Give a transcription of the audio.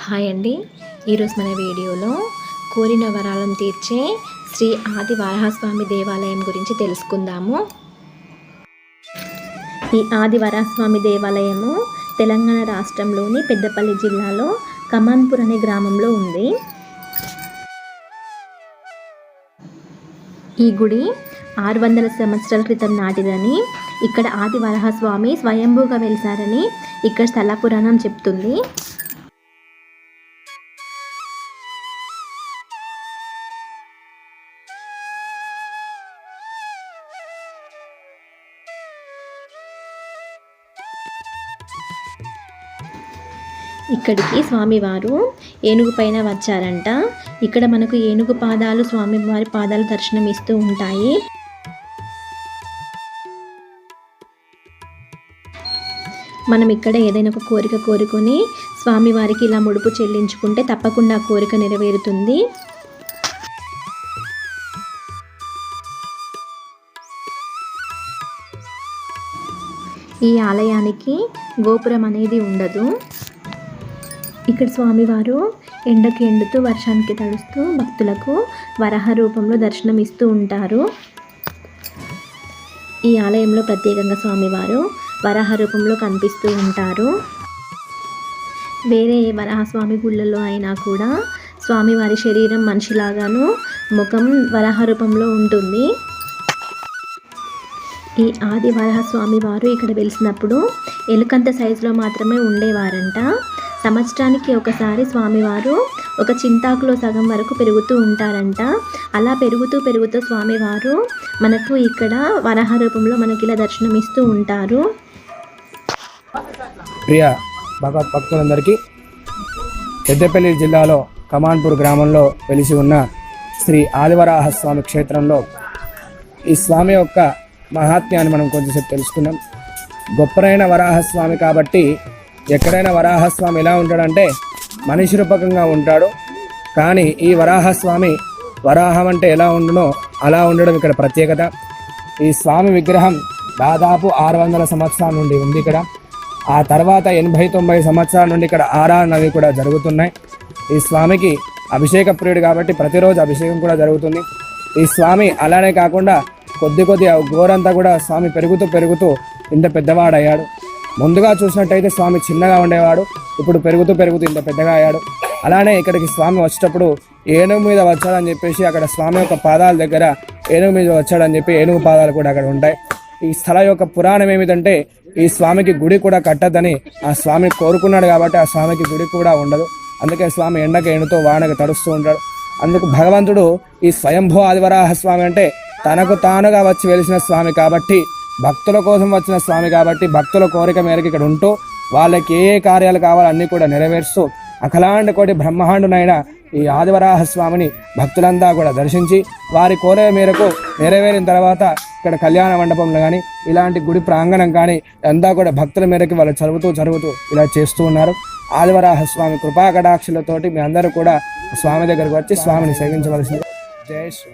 Hi అండి. ఈరోజు మన వీడియోలో కోరిన వరాలను తీర్చే శ్రీ ఆది వరాహస్వామి దేవాలయం గురించి తెలుసుకుందాము. ఈ ఆది వరాహస్వామి దేవాలయము తెలంగాణ రాష్ట్రంలోని పెద్దపల్లి జిల్లాలో కమాన్పూర్ అనే గ్రామంలో ఉంది. ఈ గుడి ఆరు వందల సంవత్సరాల క్రితం నాటిదని ఇక్కడ ఆది వరాహస్వామి స్వయంభూగా వెలిసారని ఇక్కడ స్థల పురాణం చెప్తుంది. ఇక్కడికి స్వామివారు ఏనుగు పైన వచ్చారంట. ఇక్కడ మనకు ఏనుగు పాదాలు స్వామివారి పాదాలు దర్శనం ఇస్తూ ఉంటాయి. మనం ఇక్కడ ఏదైనా ఒక కోరిక కోరుకొని స్వామివారికి ఇలా ముడుపు చెల్లించుకుంటే తప్పకుండా కోరిక నెరవేరుతుంది. ఈ ఆలయానికి గోపురం అనేది ఉండదు. ఇక్కడ స్వామివారు ఎండకి ఎండుతూ వర్షానికి తడుస్తూ భక్తులకు వరహ రూపంలో దర్శనం ఇస్తూ ఉంటారు. ఈ ఆలయంలో ప్రత్యేకంగా స్వామివారు వరాహ రూపంలో కనిపిస్తూ ఉంటారు. వేరే వరాహస్వామి గుళ్ళలో అయినా కూడా స్వామివారి శరీరం మనిషిలాగాను ముఖం వరాహ రూపంలో ఉంటుంది. ఈ ఆది వరహస్వామి వారు ఇక్కడ వెలిసినప్పుడు ఎలుకంత సైజులో మాత్రమే ఉండేవారంట. సంవత్సరానికి ఒకసారి స్వామివారు ఒక చింతాకులో సగం వరకు పెరుగుతూ ఉంటారంట. అలా పెరుగుతూ పెరుగుతూ స్వామివారు మనకు ఇక్కడ వరహ రూపంలో మనకి ఇలా దర్శనం ఇస్తూ ఉంటారు. ప్రియ భగవత్ భక్తులందరికీ పెద్దపల్లి జిల్లాలో కమాన్పూర్ గ్రామంలో వెలిసి ఉన్న శ్రీ ఆదివరాహ స్వామి క్షేత్రంలో ఈ స్వామి యొక్క మహాత్మ్యాన్ని మనం కొంచెంసేపు తెలుసుకున్నాం గొప్పనైన వరాహస్వామి కాబట్టి ఎక్కడైనా వరాహస్వామి ఎలా ఉంటాడంటే మనిషి రూపకంగా ఉంటాడు. కానీ ఈ వరాహస్వామి వరాహం అంటే ఎలా ఉండునో అలా ఉండడం ఇక్కడ ప్రత్యేకత. ఈ స్వామి విగ్రహం దాదాపు ఆరు వందల సంవత్సరాల నుండి ఉంది ఇక్కడ. ఆ తర్వాత ఎనభై తొంభై సంవత్సరాల నుండి ఇక్కడ ఆరాధనవి కూడా జరుగుతున్నాయి. ఈ స్వామికి అభిషేక ప్రియుడు కాబట్టి ప్రతిరోజు అభిషేకం కూడా జరుగుతుంది. ఈ స్వామి అలానే కాకుండా కొద్ది కొద్ది గోరంతా కూడా స్వామి పెరుగుతూ పెరుగుతూ ఇంత పెద్దవాడయ్యాడు. ముందుగా చూసినట్టయితే స్వామి చిన్నగా ఉండేవాడు ఇప్పుడు పెరుగుతూ పెరుగుతూ ఇంత పెద్దగా అయ్యాడు. అలానే ఇక్కడికి స్వామి వచ్చేటప్పుడు ఏనుగు మీద వచ్చాడని చెప్పేసి అక్కడ స్వామి యొక్క పాదాల దగ్గర ఏనుగు మీద వచ్చాడని చెప్పి ఏనుగు పాదాలు కూడా అక్కడ ఉంటాయి. ఈ స్థలం యొక్క పురాణం ఏమిటంటే ఈ స్వామికి గుడి కూడా కట్టద్దని ఆ స్వామి కోరుకున్నాడు కాబట్టి ఆ స్వామికి గుడి కూడా ఉండదు. అందుకే స్వామి ఎండకి ఎండుతో వానకి తడుస్తూ ఉంటాడు. అందుకు భగవంతుడు ఈ స్వయంభూ ఆదివరాహ స్వామి అంటే తనకు తానుగా వచ్చి వెలిసిన స్వామి కాబట్టి భక్తుల కోసం వచ్చిన స్వామి కాబట్టి భక్తుల కోరిక మేరకు ఇక్కడ ఉంటూ వాళ్ళకి ఏ కార్యాలు కావాలో అన్నీ కూడా నెరవేరుస్తూ అఖలాండ కోటి బ్రహ్మాండునైన ఈ ఆదివరాహ స్వామిని భక్తులంతా కూడా దర్శించి వారి కోరిక మేరకు నెరవేరిన తర్వాత ఇక్కడ కళ్యాణ మండపంలో కానీ ఇలాంటి గుడి ప్రాంగణం కానీ అంతా కూడా భక్తుల మేరకు వాళ్ళు చదువుతూ చదువుతూ ఇలా చేస్తూ ఉన్నారు. ఆదివరాహ స్వామి కృపా కటాక్షలతోటి మీ అందరూ కూడా స్వామి దగ్గరకు వచ్చి స్వామిని సేవించవలసింది. జై శ్రీ